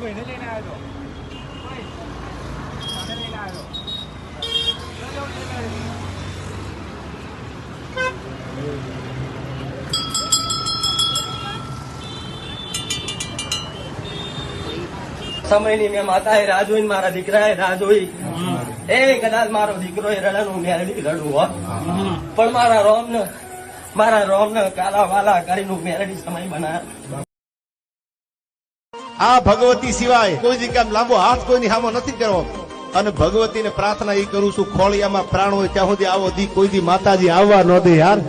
ભાઈને લઈને આવ્યો હતો લઈને આવ્યો. સમયની મેં માતાએ રાહ જોઈ મારા દીકરાએ રાહ જોઈ. એ કદાચ મારો દીકરો એ રડાનું મેળવી રડવું હોત પણ મારા રોમ ને મારા રોમ ને કાલા વાલા કરીને મેળવી સમય બનાવ આ ભગવતી સિવાય કોઈ જગ્યા લાંબો હાથ કોઈની સામે નથી કરવો. અને ભગવતીને પ્રાર્થના એ કરું છું, ખોળિયામાં પ્રાણ હોય ત્યાં સુધી આવો દી, કોઈ દી માતાજી આવવા ન દે યાર.